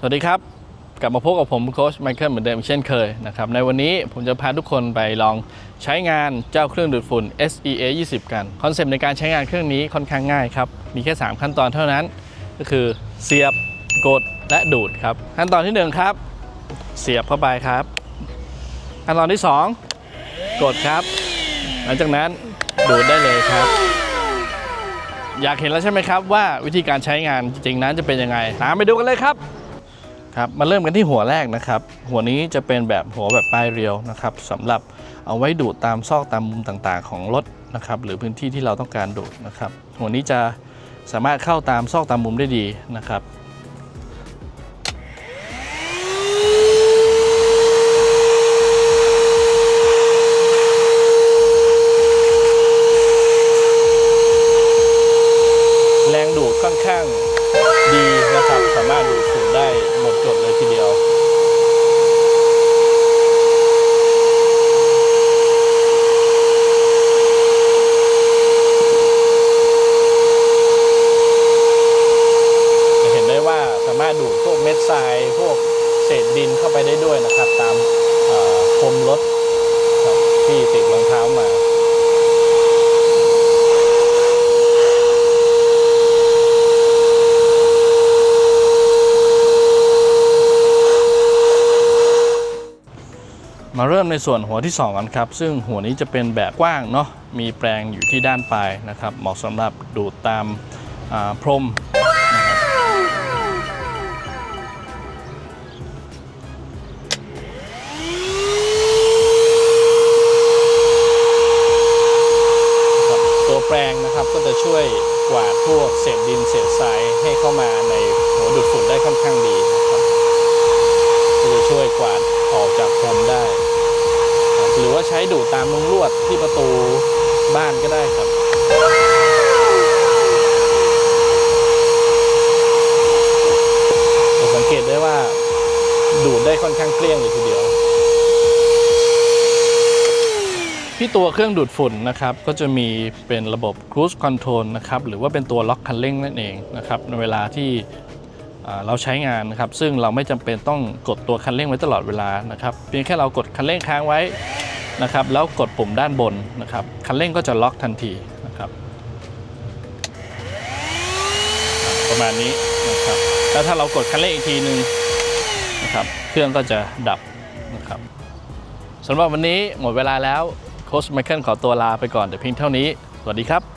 สวัสดีครับ กลับมาพบกับผมโค้ชไมเคิลเหมือนเดิมเช่นเคยนะครับในวันนี้ผมจะพาทุกคนไปลองใช้งานเจ้าเครื่องดูดฝุ่น SEA 20 กัน คอนเซปต์ในการใช้งานเครื่องนี้ค่อนข้างง่ายครับ มีแค่ 3 ขั้นตอนเท่านั้น ก็คือเสียบกดและดูดครับ ขั้นตอนที่ 1 ครับ เสียบเข้าไปครับ ขั้นตอนที่ 2 กดครับ หลังจากนั้นดูดได้เลยครับอยากเห็นแล้วใช่ไหมครับว่าวิธีการใช้งานจริงๆนั้นจะเป็นยังไง ตามไปดูกันเลยครับ ครับมาเริ่มกันที่หัวแรกนะครับ หัวนี้จะเป็นแบบหัวแบบปลายเรียวนะครับสำหรับเอาไว้ดูดตามซอกตามมุมต่างๆ ของรถนะครับหรือพื้นที่ที่เราต้องการดูดนะครับ หัวนี้จะสามารถเข้าตามซอกตามมุมได้ดีนะครับแรงดูดค่อนข้าง ดีนะครับ สามารถดูดฝุ่นได้หมดจดเลยทีเดียวจะเห็นได้ว่าสามารถดูดพวกเม็ดทรายพวกเศษดินเข้าไปได้ด้วยนะครับ ตามพรมรถที่ติดรองเท้ามา มาเริ่มในส่วนหัวที่2กันครับซึ่งหัวนี้จะเป็นแบบกว้างเนาะมีแปลงอยู่ที่ด้านปลายนะครับ เหมาะสำหรับดูดตามาพรมตัวแปลงนะครับก็จะช่วยกวาดพวกเศษดินเศษทรายให้เข้ามาในหัวดูดฝุ่นได้ค่อนข้างดีนะครับก็จะช่วยกวาด ออกจากพรมได้ หรือว่าใช้ดูดตามมุงลวดที่ประตูบ้านก็ได้ครับจะสังเกตได้ว่าดูดได้ค่อนข้างเกลี้ยงเลยทีเดียว ที่ตัวเครื่องดูดฝุ่นนะครับ ก็จะมีเป็นระบบ cruise control นะครับ หรือว่าเป็นตัวล็อกคันเร่งนั่นเองนะครับในเวลาที่ เราใช้งานนะครับซึ่งเราไม่จำเป็นต้องกดตัวคันเร่งไว้ตลอดเวลานะครับเพียงแค่เรากดคันเร่งค้างไว้นะครับแล้วกดปุ่มด้านบนนะครับคันเร่งก็จะล็อกทันทีนะครับประมาณนี้นะครับแล้วถ้าเรากดคันเร่งอีกทีนึงนะครับเครื่องก็จะดับนะครับสำหรับวันนี้หมดเวลาแล้วโค้ชไมเคิลขอตัวลาไปก่อนแต่เพียงเท่านี้ สวัสดีครับ